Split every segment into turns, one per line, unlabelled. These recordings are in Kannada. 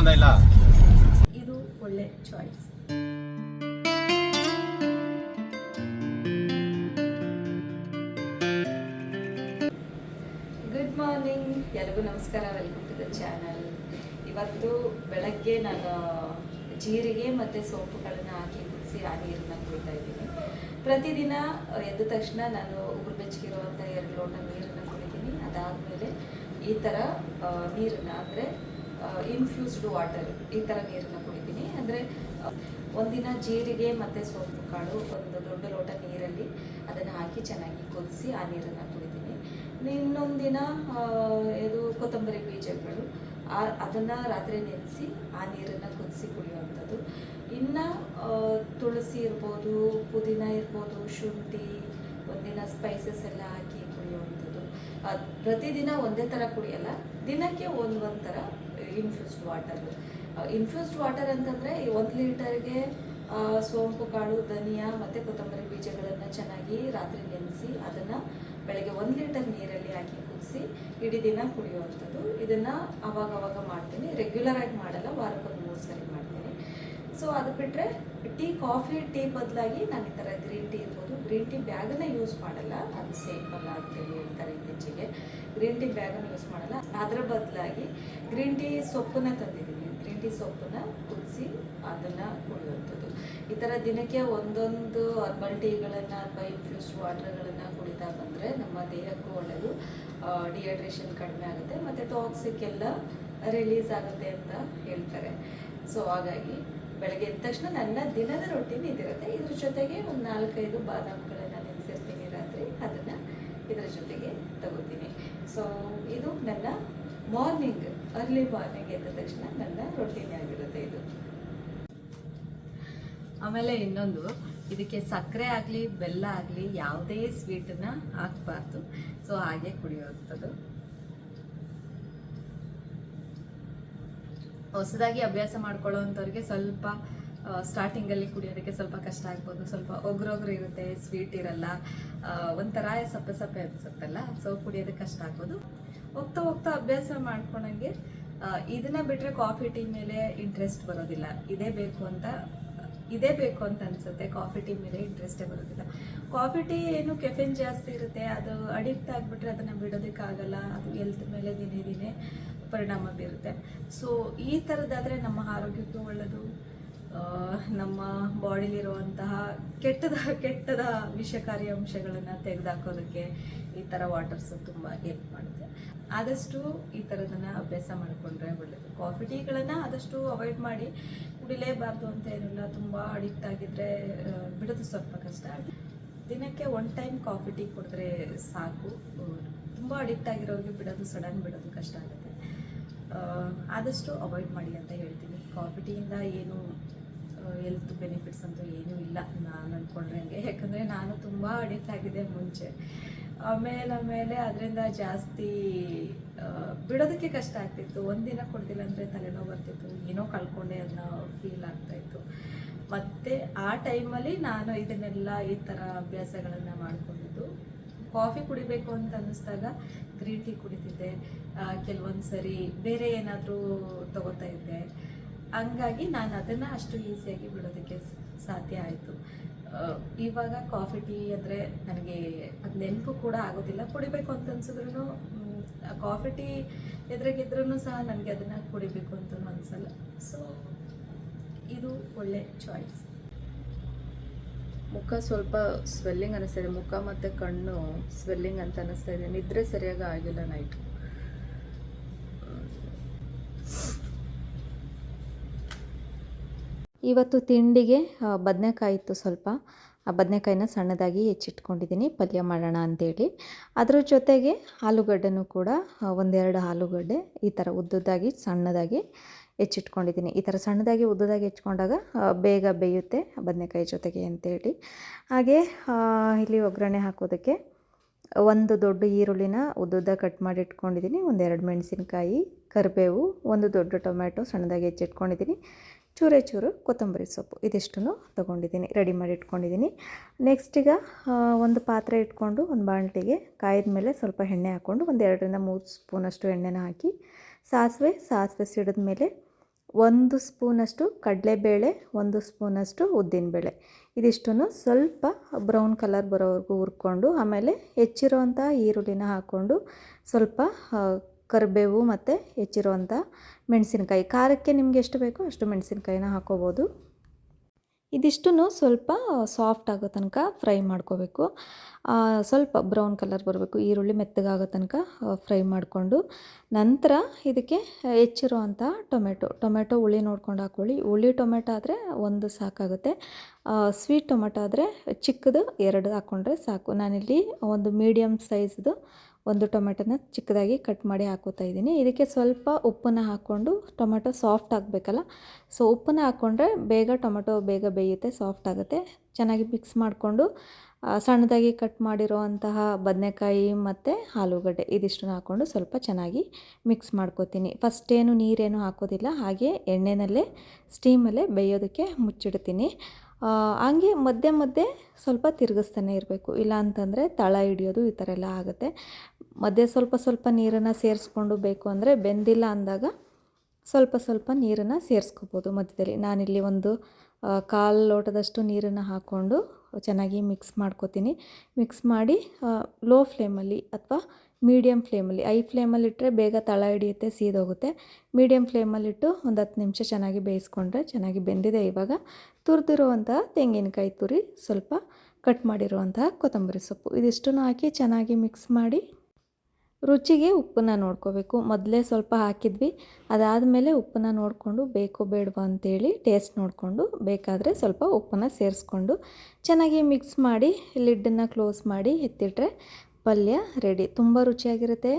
ಸಂಬಂಧ ಇಲ್ಲ.
ಇದು ಒಳ್ಳೆ ಚಾಯ್ಸ್ ಗುಡ್ ಮಾರ್ನಿಂಗ್ ಎಲ್ಲರಿಗೂ ನಮಸ್ಕಾರ. ವೆಲ್ಕಮ್ ಟು ದ ಚಾನಲ್ ಇವತ್ತು ಬೆಳಗ್ಗೆ ನಾನು, ಜೀರಿಗೆ ಮತ್ತು ಸೋಪುಗಳನ್ನು ಹಾಕಿ ಕುದಿಸಿ ಆ ನೀರನ್ನ ಕುಡಿತಾ ಇದ್ದೀನಿ. ಪ್ರತಿದಿನ ಎದ್ದ ತಕ್ಷಣ ನಾನು ಉಗುರು ಬೆಚ್ಚಗಿರುವಂಥ ಎರಡು ಲೋಟ ನೀರನ್ನು ಕುಡಿತೀನಿ. ಅದಾದಮೇಲೆ ಈ ಥರ ನೀರನ್ನು ಅಂದರೆ ಇನ್ಫ್ಯೂಸ್ಡ್ ವಾಟರ್ ಈ ಥರ ನೀರನ್ನು ಕುಡಿತೀನಿ. ಅಂದರೆ ಒಂದಿನ ಜೀರಿಗೆ ಮತ್ತು ಸೋಂಪು ಕಾಳು, ಒಂದು ದೊಡ್ಡ ಲೋಟ ನೀರಲ್ಲಿ ಅದನ್ನು ಹಾಕಿ ಚೆನ್ನಾಗಿ ಕುದಿಸಿ ಆ ನೀರನ್ನು ಕುಡಿತೀನಿ. ಇನ್ನೊಂದಿನ ಇದು ಕೊತ್ತಂಬರಿ ಬೀಜಗಳು, ಆ, ಅದನ್ನು ರಾತ್ರಿ ನೆನೆಸಿ ಆ ನೀರನ್ನು ಕುದಿಸಿ ಕುಡಿಯುವಂಥದ್ದು. ಇನ್ನು ತುಳಸಿ ಇರ್ಬೋದು, ಪುದೀನ ಇರ್ಬೋದು, ಶುಂಠಿ, ಒಂದಿನ ಸ್ಪೈಸಸ್ ಎಲ್ಲ ಹಾಕಿ ಕುಡಿಯುವಂಥದ್ದು. ಪ್ರತಿದಿನ ಒಂದೇ ಥರ ಕುಡಿಯಲ್ಲ, ದಿನಕ್ಕೆ ಒಂದು ಒಂದು ಥರ ಇನ್ಫ್ಯೂಸ್ಡ್ ವಾಟರ್ ಇನ್ಫ್ಯೂಸ್ಡ್ ವಾಟರ್ ಅಂತಂದರೆ ಒಂದು ಲೀಟರ್ಗೆ ಸೋಂಪು, ಕಾಳು, ಧನಿಯಾ ಮತ್ತು ಕೊತ್ತಂಬರಿ ಬೀಜಗಳನ್ನು ಚೆನ್ನಾಗಿ ರಾತ್ರಿ ನೆನೆಸಿ ಅದನ್ನು ಬೆಳಗ್ಗೆ ಒಂದು ಲೀಟರ್ ನೀರಲ್ಲಿ ಹಾಕಿ ಕುದಿಸಿ ಇಡೀ ದಿನ ಕುಡಿಯುವಂಥದ್ದು. ಇದನ್ನು ಅವಾಗವಾಗ ಅವಾಗ ಮಾಡ್ತೀನಿ ರೆಗ್ಯುಲರಾಗಿ ಮಾಡಲ್ಲ ವಾರಕ್ಕೊಂದು ಮೂರು ಸರಿ ಮಾಡ್ತೀನಿ. ಸೊ ಅದು ಬಿಟ್ಟರೆ ಟೀ, ಕಾಫಿ, ಟೀ ಬದಲಾಗಿ ನಾನು ಈ ಥರ ಗ್ರೀನ್ ಟೀ ಇರ್ಬೋದು. ಗ್ರೀನ್ ಟೀ ಬ್ಯಾಗನ್ನ ಯೂಸ್ ಮಾಡಲ್ಲ. ಅದು ಸೇಫ್ ಅಲ್ಲ ಅಂತೇಳಿ ಹೇಳ್ತಾರೆ ಇತ್ತೀಚೆಗೆ. ಗ್ರೀನ್ ಟೀ ಬ್ಯಾಗನ್ನು ಯೂಸ್ ಮಾಡಲ್ಲ. ಅದರ ಬದಲಾಗಿ ಗ್ರೀನ್ ಟೀ ಸೊಪ್ಪನ್ನ ತಂದಿದ್ದೀನಿ. ಗ್ರೀನ್ ಟೀ ಸೊಪ್ಪನ್ನ ಕುದಿಸಿ ಅದನ್ನು ಕುಡಿಯುವಂಥದ್ದು. ಈ ಥರ ದಿನಕ್ಕೆ ಒಂದೊಂದು ಹರ್ಬಲ್ ಟೀಗಳನ್ನು ಅಥವಾ ಇನ್ಫ್ಯೂಸ್ಡ್ ವಾಟರ್ಗಳನ್ನು ಕುಡಿತಾ ಬಂದರೆ ನಮ್ಮ ದೇಹಕ್ಕೂ ಒಳ್ಳೆಯದು ಡಿಹೈಡ್ರೇಷನ್ ಕಡಿಮೆ ಆಗುತ್ತೆ. ಮತ್ತು ಟಾಕ್ಸಿಕ್ ಎಲ್ಲ ರಿಲೀಸ್ ಆಗುತ್ತೆ ಅಂತ ಹೇಳ್ತಾರೆ. ಸೊ ಹಾಗಾಗಿ ಬೆಳಗ್ಗೆ ಎದ್ದ ತಕ್ಷಣ ನನ್ನ ದಿನದ ರೊಟ್ಟಿನ ಇದಿರುತ್ತೆ. ಇದ್ರ ಜೊತೆಗೆ ಒಂದು ನಾಲ್ಕೈದು ಬಾದಾಮಿಗಳನ್ನು ನೆನೆಸಿರ್ತೀನಿ ರಾತ್ರಿ. ಅದನ್ನು ಇದರ ಜೊತೆಗೆ ತಗೋತೀನಿ. ಸೊ ಇದು ನನ್ನ ಮಾರ್ನಿಂಗ್ ಅರ್ಲಿ ಮಾರ್ನಿಂಗ್ ಎದ್ದ ತಕ್ಷಣ ನನ್ನ ರೊಟ್ಟಿನೇ ಆಗಿರುತ್ತೆ ಇದು. ಆಮೇಲೆ ಇನ್ನೊಂದು, ಇದಕ್ಕೆ ಸಕ್ಕರೆ ಆಗಲಿ, ಬೆಲ್ಲ ಆಗಲಿ, ಯಾವುದೇ ಸ್ವೀಟನ್ನು ಹಾಕಬಾರ್ದು. ಸೊ ಹಾಗೆ ಕುಡಿಯುವಂಥದ್ದು. ಹೊಸದಾಗಿ ಅಭ್ಯಾಸ ಮಾಡ್ಕೊಳ್ಳೋವಂಥವ್ರಿಗೆ ಸ್ವಲ್ಪ ಸ್ಟಾರ್ಟಿಂಗಲ್ಲಿ ಕುಡಿಯೋದಕ್ಕೆ ಸ್ವಲ್ಪ ಕಷ್ಟ ಆಗ್ಬೋದು. ಸ್ವಲ್ಪ ಒಗ್ರೊಗ್ರು ಇರುತ್ತೆ ಸ್ವೀಟ್ ಇರಲ್ಲ. ಒಂಥರ ಸಪ್ಪೆ ಸಪ್ಪೆ ಅನ್ಸುತ್ತಲ್ಲ ಸೊ ಕುಡಿಯೋದಕ್ಕೆ ಕಷ್ಟ ಆಗ್ಬೋದು. ಹೋಗ್ತಾ ಹೋಗ್ತಾ ಅಭ್ಯಾಸ ಮಾಡ್ಕೊಳಂಗೆ ಇದನ್ನ ಬಿಟ್ಟರೆ ಕಾಫಿ ಟೀ ಮೇಲೆ ಇಂಟ್ರೆಸ್ಟ್ ಬರೋದಿಲ್ಲ. ಇದೇ ಬೇಕು ಅಂತ ಇದೇ ಬೇಕು ಅಂತ ಅನ್ಸುತ್ತೆ. ಕಾಫಿ ಟೀ ಮೇಲೆ ಇಂಟ್ರೆಸ್ಟೇ ಬರೋದಿಲ್ಲ. ಕಾಫಿ ಟೀ ಏನು ಕೆಫೆನ್ ಜಾಸ್ತಿ ಇರುತ್ತೆ. ಅದು ಅಡಿಕ್ಟ್ ಆಗಿಬಿಟ್ರೆ ಅದನ್ನು ಬಿಡೋದಕ್ಕಾಗಲ್ಲ. ಅದು ಹೆಲ್ತ್ ಮೇಲೆ ದಿನೇ ದಿನೇ ಪರಿಣಾಮ ಬೀರುತ್ತೆ. ಸೊ ಈ ಥರದ್ದಾದರೆ ನಮ್ಮ ಆರೋಗ್ಯಕ್ಕೂ ಒಳ್ಳೆಯದು ನಮ್ಮ ಬಾಡಿಲಿರುವಂತಹ ಕೆಟ್ಟದ ಕೆಟ್ಟದ ವಿಷಕಾರಿ ಅಂಶಗಳನ್ನು ತೆಗೆದಾಕೋದಕ್ಕೆ ಈ ಥರ ವಾಟರ್ಸು ತುಂಬ ಹೆಲ್ಪ್ ಮಾಡುತ್ತೆ. ಆದಷ್ಟು ಈ ಥರದನ್ನು ಅಭ್ಯಾಸ ಮಾಡಿಕೊಂಡ್ರೆ ಒಳ್ಳೆಯದು ಕಾಫಿ ಟೀಗಳನ್ನು ಆದಷ್ಟು ಅವಾಯ್ಡ್ ಮಾಡಿ ಕುಡಿಲೇಬಾರ್ದು ಅಂತ ಏನಿಲ್ಲ, ತುಂಬ ಅಡಿಕ್ಟ್ ಆಗಿದ್ದರೆ ಬಿಡೋದು ಸ್ವಲ್ಪ ಕಷ್ಟ. ದಿನಕ್ಕೆ ಒನ್ ಟೈಮ್ ಕಾಫಿ ಟೀ ಕುಡಿದ್ರೆ ಸಾಕು. ತುಂಬ ಅಡಿಕ್ಟ್ ಆಗಿರೋರಿಗೆ ಬಿಡೋದು ಸಡನ್ ಬಿಡೋದು ಕಷ್ಟ ಆಗುತ್ತೆ. ಆದಷ್ಟು ಅವಾಯ್ಡ್ ಮಾಡಿ ಅಂತ ಹೇಳ್ತೀನಿ. ಕಾಫಿ ಟೀಯಿಂದ ಏನು ಹೆಲ್ತ್ ಬೆನಿಫಿಟ್ಸ್ ಅಂತೂ ಏನೂ ಇಲ್ಲ, ನಾನು ಅಂದ್ಕೊಂಡ್ರಂಗೆ ಯಾಕಂದರೆ ನಾನು ತುಂಬ ಅಡಿಕ್ಟ್ ಆಗಿದ್ದೆ ಮುಂಚೆ. ಆಮೇಲೆ ಆಮೇಲೆ ಅದರಿಂದ ಜಾಸ್ತಿ ಬಿಡೋದಕ್ಕೆ ಕಷ್ಟ ಆಗ್ತಿತ್ತು. ಒಂದಿನ ಕೊಡ್ತಿಲ್ಲ ಅಂದರೆ ತಲೆನೋವು ಬರ್ತಿತ್ತು. ಏನೋ ಕಳ್ಕೊಂಡೆ ಅನ್ನೋ ಫೀಲ್ ಆಗ್ತಾಯಿತ್ತು ಮತ್ತು ಆ ಟೈಮಲ್ಲಿ ನಾನು ಇದನ್ನೆಲ್ಲ ಈ ಥರ ಅಭ್ಯಾಸಗಳನ್ನು ಮಾಡಿಕೊಂಡಿದ್ದು. ಕಾಫಿ ಕುಡಿಬೇಕು ಅಂತ ಅನ್ನಿಸ್ದಾಗ ಗ್ರೀನ್ ಟೀ ಕುಡಿತಿದ್ದೆ. ಕೆಲವೊಂದು ಸರಿ ಬೇರೆ ಏನಾದರೂ ತಗೋತಾ ಇದ್ದೆ. ಹಂಗಾಗಿ ನಾನು ಅದನ್ನು ಅಷ್ಟು ಈಸಿಯಾಗಿ ಬಿಡೋದಕ್ಕೆ ಸಾಧ್ಯ ಆಯಿತು. ಇವಾಗ ಕಾಫಿ, ಟೀ ಅಂದರೆ ನನಗೆ ಅದು ನೆನಪು ಕೂಡ ಆಗೋದಿಲ್ಲ. ಕುಡಿಬೇಕು ಅಂತ ಅನ್ಸಿದ್ರು ಕಾಫಿ, ಟೀ ಎದುರಿಗಿದ್ರೂ ಸಹ ನನಗೆ ಅದನ್ನು ಕುಡಿಬೇಕು ಅಂತ ಅನಿಸಲ್ಲ. ಸೊ ಇದು ಒಳ್ಳೆ ಚಾಯ್ಸ್ ಮುಖ ಸ್ವಲ್ಪ ಸ್ವೆಲ್ಲಿಂಗ್ ಅನ್ನಿಸ್ತಾ ಇದೆ. ಮುಖ ಮತ್ತು ಕಣ್ಣು ಸ್ವೆಲ್ಲಿಂಗ್ ಅಂತ ಅನ್ನಿಸ್ತಾ ಇದೆ. ನಿದ್ರೆ ಸರಿಯಾಗಿ ಆಗಿಲ್ಲ ನೈಟ್
ಇವತ್ತು ತಿಂಡಿಗೆ ಬದನೆಕಾಯಿ ಇತ್ತು ಸ್ವಲ್ಪ. ಆ ಬದನೆಕಾಯಿನ ಸಣ್ಣದಾಗಿ ಹೆಚ್ಚಿಟ್ಕೊಂಡಿದ್ದೀನಿ, ಪಲ್ಯ ಮಾಡೋಣ ಅಂತೇಳಿ. ಅದ್ರ ಜೊತೆಗೆ ಆಲೂಗಡ್ಡೆನೂ ಕೂಡ ಒಂದೆರಡು ಆಲೂಗಡ್ಡೆ ಈ ಥರ ಉದ್ದುದ್ದಾಗಿ, ಸಣ್ಣದಾಗಿ ಹೆಚ್ಚಿಟ್ಕೊಂಡಿದ್ದೀನಿ. ಈ ಥರ ಸಣ್ಣದಾಗಿ ಉದ್ದದಾಗಿ ಹೆಚ್ಕೊಂಡಾಗ ಬೇಗ ಬೇಯುತ್ತೆ ಬದನೆಕಾಯಿ ಜೊತೆಗೆ ಅಂತೇಳಿ. ಹಾಗೆ ಇಲ್ಲಿ ಒಗ್ಗರಣೆ ಹಾಕೋದಕ್ಕೆ ಒಂದು ದೊಡ್ಡ ಈರುಳ್ಳಿನ ಉದ್ದುದ್ದ ಕಟ್ ಮಾಡಿ ಇಟ್ಕೊಂಡಿದ್ದೀನಿ. ಒಂದೆರಡು ಮೆಣಸಿನ್ಕಾಯಿ, ಕರಿಬೇವು, ಒಂದು ದೊಡ್ಡ ಟೊಮ್ಯಾಟೊ ಸಣ್ಣದಾಗಿ ಹೆಚ್ಚಿಟ್ಕೊಂಡಿದ್ದೀನಿ. ಚೂರೇ ಚೂರು ಕೊತ್ತಂಬರಿ ಸೊಪ್ಪು ಇದಿಷ್ಟನ್ನು ತೊಗೊಂಡಿದ್ದೀನಿ, ರೆಡಿ ಮಾಡಿ ಇಟ್ಕೊಂಡಿದ್ದೀನಿ. ನೆಕ್ಸ್ಟ್ ಈಗ ಒಂದು ಪಾತ್ರೆ ಇಟ್ಕೊಂಡು ಒಂದು ಬಾಣಲಿಗೆ ಕಾಯಿದ ಮೇಲೆ ಸ್ವಲ್ಪ ಎಣ್ಣೆ ಹಾಕ್ಕೊಂಡು ಒಂದು ಎರಡರಿಂದ ಮೂರು ಸ್ಪೂನಷ್ಟು ಎಣ್ಣೆನ ಹಾಕಿ, ಸಾಸಿವೆ ಸಾಸಿವೆ ಸಿಡಿದ ಮೇಲೆ
ಒಂದು ಸ್ಪೂನಷ್ಟು ಕಡಲೆಬೇಳೆ, ಒಂದು ಸ್ಪೂನಷ್ಟು ಉದ್ದಿನಬೇಳೆ. ಇದಿಷ್ಟನ್ನು ಸ್ವಲ್ಪ ಬ್ರೌನ್ ಕಲರ್ ಬರೋವರೆಗೂ ಹುರ್ಕೊಂಡು ಆಮೇಲೆ ಹೆಚ್ಚಿರೋವಂಥ ಈರುಳ್ಳಿನ ಹಾಕ್ಕೊಂಡು ಸ್ವಲ್ಪ ಕರಿಬೇವು ಮತ್ತು ಹೆಚ್ಚಿರುವಂಥ ಮೆಣಸಿನ್ಕಾಯಿ. ಖಾರಕ್ಕೆ ನಿಮ್ಗೆ ಎಷ್ಟು ಬೇಕೋ ಅಷ್ಟು ಮೆಣಸಿನ್ಕಾಯಿನ ಹಾಕೋಬೋದು. ಇದಿಷ್ಟನ್ನು ಸ್ವಲ್ಪ ಸಾಫ್ಟ್ ಆಗೋ ತನಕ ಫ್ರೈ ಮಾಡ್ಕೋಬೇಕು. ಸ್ವಲ್ಪ ಬ್ರೌನ್ ಕಲರ್ ಬರಬೇಕು. ಈರುಳ್ಳಿ ಮೆತ್ತಗಾಗೋ ತನಕ ಫ್ರೈ ಮಾಡಿಕೊಂಡು ನಂತರ ಇದಕ್ಕೆ ಹೆಚ್ಚಿರುವಂಥ ಟೊಮೆಟೊ. ಟೊಮೆಟೊ ಹುಳಿ ನೋಡ್ಕೊಂಡು ಹಾಕೊಳ್ಳಿ. ಹುಳಿ ಟೊಮೆಟೊ ಆದರೆ ಒಂದು ಸಾಕಾಗುತ್ತೆ. ಸ್ವೀಟ್ ಟೊಮೆಟೊ ಆದರೆ ಚಿಕ್ಕದು ಎರಡು ಹಾಕ್ಕೊಂಡ್ರೆ ಸಾಕು. ನಾನಿಲ್ಲಿ ಒಂದು ಮೀಡಿಯಮ್ ಸೈಜ್ದು ಒಂದು ಟೊಮೆಟೊನ ಚಿಕ್ಕದಾಗಿ ಕಟ್ ಮಾಡಿ ಹಾಕೋತಾ ಇದ್ದೀನಿ. ಇದಕ್ಕೆ ಸ್ವಲ್ಪ ಉಪ್ಪನ್ನು ಹಾಕ್ಕೊಂಡು ಟೊಮೆಟೊ ಸಾಫ್ಟ್ ಆಗಬೇಕಲ್ಲ? ಸೊ, ಉಪ್ಪನ್ನು ಹಾಕ್ಕೊಂಡ್ರೆ ಬೇಗ ಟೊಮೆಟೊ ಬೇಗ ಬೇಯುತ್ತೆ, ಸಾಫ್ಟ್ ಆಗುತ್ತೆ. ಚೆನ್ನಾಗಿ ಮಿಕ್ಸ್ ಮಾಡಿಕೊಂಡು ಸಣ್ಣದಾಗಿ ಕಟ್ ಮಾಡಿರೋವಂತಹ ಬದನೆಕಾಯಿ ಮತ್ತು ಆಲೂಗಡ್ಡೆ ಇದಿಷ್ಟನ್ನು ಹಾಕ್ಕೊಂಡು ಸ್ವಲ್ಪ ಚೆನ್ನಾಗಿ ಮಿಕ್ಸ್ ಮಾಡ್ಕೋತೀನಿ. ಏನು ನೀರೇನು ಹಾಕೋದಿಲ್ಲ, ಹಾಗೆ ಎಣ್ಣೆನಲ್ಲೇ, ಸ್ಟೀಮಲ್ಲೇ ಬೇಯೋದಕ್ಕೆ ಮುಚ್ಚಿಡ್ತೀನಿ. ಹಂಗೆ ಮಧ್ಯೆ ಮಧ್ಯೆ ಸ್ವಲ್ಪ ತಿರುಗಿಸ್ತಾನೆ ಇರಬೇಕು. ಇಲ್ಲ ಅಂತಂದರೆ ತಳ ಹಿಡಿಯೋದು ಈ ಥರ ಎಲ್ಲ ಆಗುತ್ತೆ. ಮಧ್ಯೆ ಸ್ವಲ್ಪ ಸ್ವಲ್ಪ ನೀರನ್ನು ಸೇರಿಸ್ಕೊಂಡು ಬೇಕು ಅಂದರೆ ಬೆಂದಿಲ್ಲ ಅಂದಾಗ ಸ್ವಲ್ಪ ಸ್ವಲ್ಪ ನೀರನ್ನು ಸೇರಿಸ್ಕೋಬೋದು ಮಧ್ಯದಲ್ಲಿ. ನಾನಿಲ್ಲಿ ಒಂದು ಕಾಲು ಲೋಟದಷ್ಟು ನೀರನ್ನು ಹಾಕ್ಕೊಂಡು ಚೆನ್ನಾಗಿ ಮಿಕ್ಸ್ ಮಾಡ್ಕೋತೀನಿ. ಮಿಕ್ಸ್ ಮಾಡಿ ಲೋ ಫ್ಲೇಮಲ್ಲಿ ಅಥವಾ ಮೀಡಿಯಮ್ ಫ್ಲೇಮಲ್ಲಿ ಐ ಫ್ಲೇಮಲ್ಲಿ ಇಟ್ಟರೆ ಬೇಗ ತಳ ಹಿಡಿಯುತ್ತೆ, ಸೀದೋಗುತ್ತೆ. ಮೀಡಿಯಮ್ ಫ್ಲೇಮಲ್ಲಿಟ್ಟು ಒಂದು ಹತ್ತು ನಿಮಿಷ ಚೆನ್ನಾಗಿ ಬೇಯಿಸ್ಕೊಂಡ್ರೆ ಚೆನ್ನಾಗಿ ಬೆಂದಿದೆ ಇವಾಗ. ತುರಿದಿರುವಂತಹ ತೆಂಗಿನಕಾಯಿ ತುರಿ ಸ್ವಲ್ಪ ಕಟ್ ಮಾಡಿರುವಂತಹ ಕೊತ್ತಂಬರಿ ಸೊಪ್ಪು. ಇದಿಷ್ಟನ್ನು ಹಾಕಿ ಚೆನ್ನಾಗಿ ಮಿಕ್ಸ್ ಮಾಡಿ ರುಚಿಗೆ ಉಪ್ಪನ್ನು ನೋಡ್ಕೋಬೇಕು. ಮೊದಲೇ ಸ್ವಲ್ಪ ಹಾಕಿದ್ವಿ, ಅದಾದಮೇಲೆ ಉಪ್ಪನ್ನು ನೋಡಿಕೊಂಡು ಬೇಕೋ ಬೇಡವಾ ಅಂತೇಳಿ ಟೇಸ್ಟ್ ನೋಡಿಕೊಂಡು ಬೇಕಾದರೆ ಸ್ವಲ್ಪ ಉಪ್ಪನ್ನು ಸೇರಿಸ್ಕೊಂಡು ಚೆನ್ನಾಗಿ ಮಿಕ್ಸ್ ಮಾಡಿ ಲಿಡ್ಡನ್ನು ಕ್ಲೋಸ್ ಮಾಡಿ ಎತ್ತಿಟ್ರೆ ಪಲ್ಯ ರೆಡಿ ತುಂಬ ರುಚಿಯಾಗಿರುತ್ತೆ.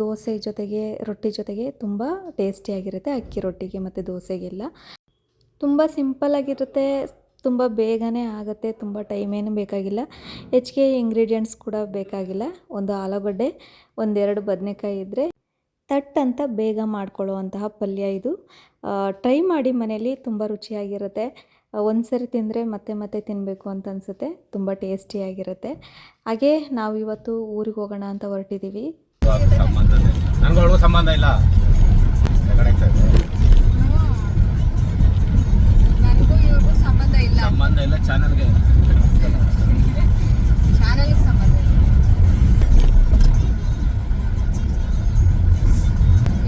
ದೋಸೆ ಜೊತೆಗೆ, ರೊಟ್ಟಿ ಜೊತೆಗೆ ತುಂಬ ಟೇಸ್ಟಿಯಾಗಿರುತ್ತೆ ಅಕ್ಕಿ ರೊಟ್ಟಿಗೆ ಮತ್ತು ದೋಸೆಗೆಲ್ಲ. ತುಂಬ ಸಿಂಪಲ್ಲಾಗಿರುತ್ತೆ ತುಂಬ ಬೇಗನೆ ಆಗುತ್ತೆ. ತುಂಬ ಟೈಮ್ ಏನು ಬೇಕಾಗಿಲ್ಲ. ಹೆಚ್ಚಿಗೆ ಇಂಗ್ರೀಡಿಯೆಂಟ್ಸ್ ಕೂಡ ಬೇಕಾಗಿಲ್ಲ. ಒಂದು ಆಲೂಗಡ್ಡೆ, ಒಂದೆರಡು ಬದನೆಕಾಯಿ ಇದ್ದರೆ ತಟ್ ಅಂತ ಬೇಗ ಮಾಡ್ಕೊಳ್ಳುವಂತಹ ಪಲ್ಯ ಇದು. ಟ್ರೈ ಮಾಡಿ ಮನೆಯಲ್ಲಿ. ತುಂಬ ರುಚಿಯಾಗಿರುತ್ತೆ. ಒಂದು ಸರಿ ತಿಂದರೆ ಮತ್ತೆ ಮತ್ತೆ ತಿನ್ನಬೇಕು ಅಂತ ಅನಿಸುತ್ತೆ ತುಂಬ ಟೇಸ್ಟಿಯಾಗಿರುತ್ತೆ ಹಾಗೆ ನಾವು ಇವತ್ತು ಊರಿಗೆ ಹೋಗೋಣ ಅಂತ ಹೊರಟಿದ್ದೀವಿ
ಸಂಬಂಧ ಇಲ್ಲ
ಸಂಬಂಧ ಇಲ್ಲ
ಚಾನಲ್ಗೆ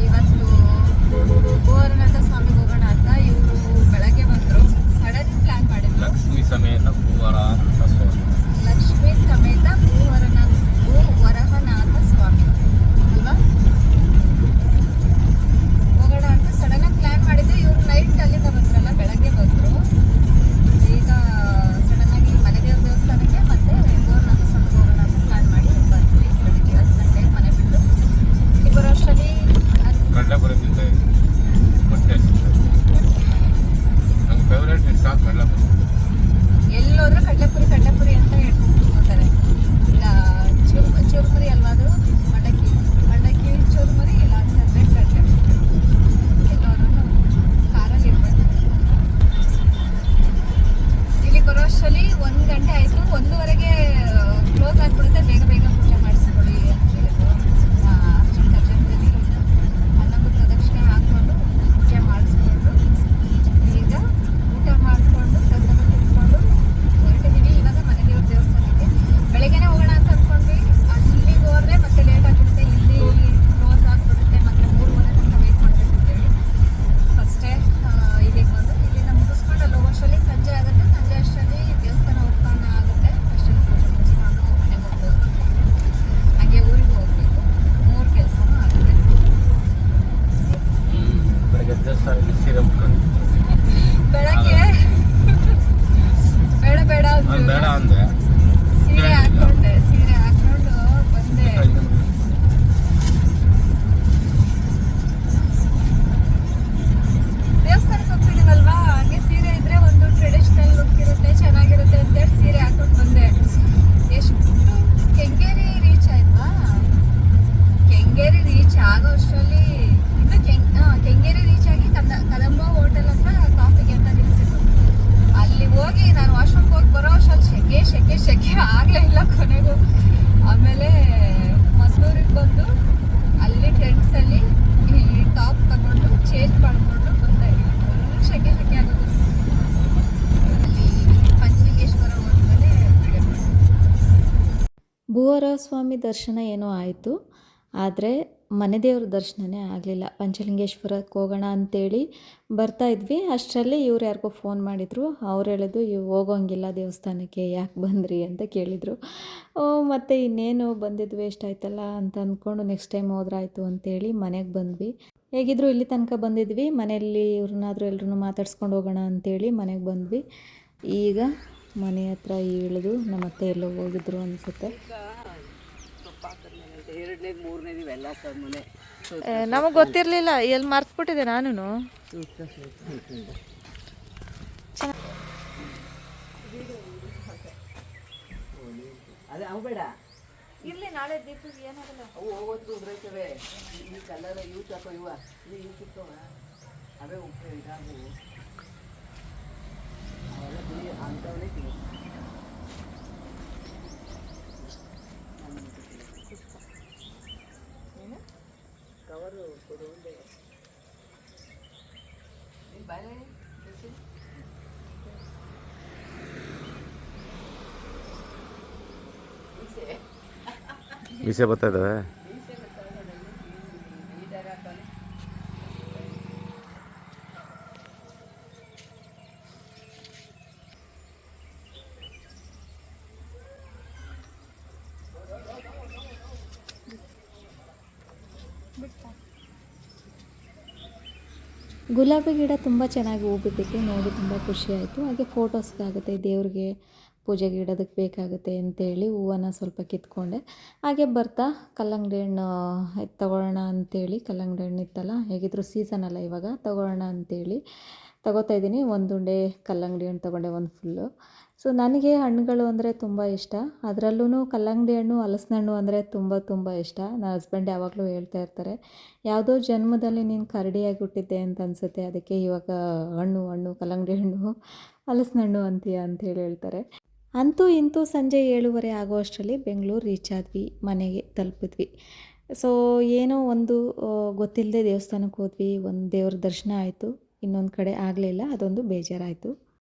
ಇವತ್ತು ಸ್ವಾಮಿಗೆ
ಸ್ವಾಮಿ
ದರ್ಶನ ಏನೋ ಆಯಿತು, ಆದರೆ ಮನೆ ದೇವ್ರ ದರ್ಶನವೇ ಆಗಲಿಲ್ಲ. ಪಂಚಲಿಂಗೇಶ್ವರಕ್ಕೆ ಹೋಗೋಣ ಅಂತೇಳಿ ಬರ್ತಾ ಇದ್ವಿ. ಅಷ್ಟರಲ್ಲಿ ಇವ್ರು ಯಾರಿಗೋ ಫೋನ್ ಮಾಡಿದರು. ಅವ್ರು ಹೇಳಿದ್ರು, ಇವು ಹೋಗೋಂಗಿಲ್ಲ ದೇವಸ್ಥಾನಕ್ಕೆ, ಯಾಕೆ ಬಂದ್ರಿ? ಅಂತ ಕೇಳಿದರು. ಮತ್ತು ಇನ್ನೇನು ಬಂದಿದ್ದು ವೇಸ್ಟ್ ಆಯ್ತಲ್ಲ ಅಂತ ಅಂದ್ಕೊಂಡು ನೆಕ್ಸ್ಟ್ ಟೈಮ್ ಹೋದ್ರಾಯ್ತು ಅಂತೇಳಿ ಮನೆಗೆ ಬಂದ್ವಿ. ಹೇಗಿದ್ರು ಇಲ್ಲಿ ತನಕ ಬಂದಿದ್ವಿ. ಮನೆಯಲ್ಲಿ ಇವ್ರನ್ನಾದರೂ ಎಲ್ಲರೂ ಮಾತಾಡ್ಸ್ಕೊಂಡು ಹೋಗೋಣ ಅಂತೇಳಿ ಮನೆಗೆ ಬಂದ್ವಿ. ಈಗ ಮನೆ ಹತ್ರ ಇಳಿದು ನಮ್ಮ ಅತ್ತೆ ಎಲ್ಲೋ ಹೋಗಿದ್ರು ಅನಿಸುತ್ತೆ.
ಎರಡನೇದು ಮೂರನೇದು ಇವೆಲ್ಲ ಸರ್ ಮನೆ
ನಮಗೆ ಗೊತ್ತಿರಲಿಲ್ಲ ಎಲ್ಲಿ ಮರ್ತ್ಬಿಟ್ಟಿದೆ ನಾನು
ಅದೇ ಅವು ಬೇಡ.
ಇರ್ಲಿ ನಾಳೆ ದೀಪಕ್ಕೆ ಏನಾಗಲ್ಲ.
ಅವು ಹೋಗೋದು ಉದ್ರೈತವೆ. ಈ ಕಲರ್ ಇವು ತಕೋ ಇವ. ಇದು ಇವು ಸಿಕ್ಕವ ಅವೇ ಉಪ್ಪು ಇದಾಗು. ಅವೆಲ್ಲ ಅಂಥವೇ ಕವರು ಕೊಡುವುದೇ
ಮೀಸೆ ಬರ್ತಾ ಇದ್ದಾವೆ?
ಗುಲಾಬಿ ಗಿಡ ತುಂಬ ಚೆನ್ನಾಗಿ ಹೂ ಬಿಟ್ಟಿತ್ತು ನೋಡಿ ತುಂಬ ಖುಷಿ ಆಯಿತು. ಹಾಗೆ ಫೋಟೋಸ್ಗಾಗುತ್ತೆ ದೇವ್ರಿಗೆ ಪೂಜೆಗೆ ಇಡೋದಕ್ಕೆ ಬೇಕಾಗುತ್ತೆ ಅಂತೇಳಿ ಹೂವನ್ನು ಸ್ವಲ್ಪ ಕಿತ್ಕೊಂಡೆ. ಹಾಗೆ ಬರ್ತಾ, ಕಲ್ಲಂಗಡಿ ಹಣ್ಣು ತಗೊಳ್ಳೋಣ ಅಂತೇಳಿ, ಕಲ್ಲಂಗಡಿ ಹಣ್ಣು ಇತ್ತಲ್ಲ, ಹೇಗಿದ್ರು ಸೀಸನ್ ಅಲ್ಲ ಇವಾಗ ತಗೊಳ್ಳೋಣ ಅಂತೇಳಿ ತಗೋತಾ ಇದ್ದೀನಿ. ಒಂದು ಉಂಡೆ ಕಲ್ಲಂಗಡಿ ಹಣ್ಣು ತೊಗೊಂಡೆ, ಒಂದು ಫುಲ್ಲು ಸೊ ನನಗೆ ಹಣ್ಣುಗಳು ಅಂದರೆ ತುಂಬ ಇಷ್ಟ. ಅದರಲ್ಲೂ ಕಲ್ಲಂಗಡಿ ಹಣ್ಣು, ಹಲಸಿನ ಹಣ್ಣು ಅಂದರೆ ತುಂಬ ತುಂಬ ಇಷ್ಟ. ನನ್ನ ಹಸ್ಬೆಂಡ್ ಯಾವಾಗಲೂ ಹೇಳ್ತಾ ಇರ್ತಾರೆ, ಯಾವುದೋ ಜನ್ಮದಲ್ಲಿ ನೀನು ಕರಡಿಯಾಗಿ ಹುಟ್ಟಿದ್ದೆ ಅಂತ ಅನಿಸುತ್ತೆ, ಅದಕ್ಕೆ ಇವಾಗ ಹಣ್ಣು ಹಣ್ಣು, ಕಲ್ಲಂಗಡಿ ಹಣ್ಣು, ಹಲಸಿನ ಹಣ್ಣು ಅಂತೀಯ? ಅಂತ ಹೇಳಿ ಹೇಳ್ತಾರೆ. ಅಂತೂ ಇಂತೂ ಸಂಜೆ ಏಳುವರೆ ಆಗೋ ಅಷ್ಟರಲ್ಲಿ ಬೆಂಗಳೂರು ರೀಚ್ ಆದ್ವಿ, ಮನೆಗೆ ತಲುಪಿದ್ವಿ. ಸೊ ಏನೋ ಒಂದು ಗೊತ್ತಿಲ್ಲದೆ ದೇವಸ್ಥಾನಕ್ಕೆ ಹೋದ್ವಿ, ಒಂದು ದೇವ್ರ ದರ್ಶನ ಆಯಿತು, ಇನ್ನೊಂದು ಕಡೆ ಆಗಲಿಲ್ಲ ಅದೊಂದು ಬೇಜಾರಾಯಿತು.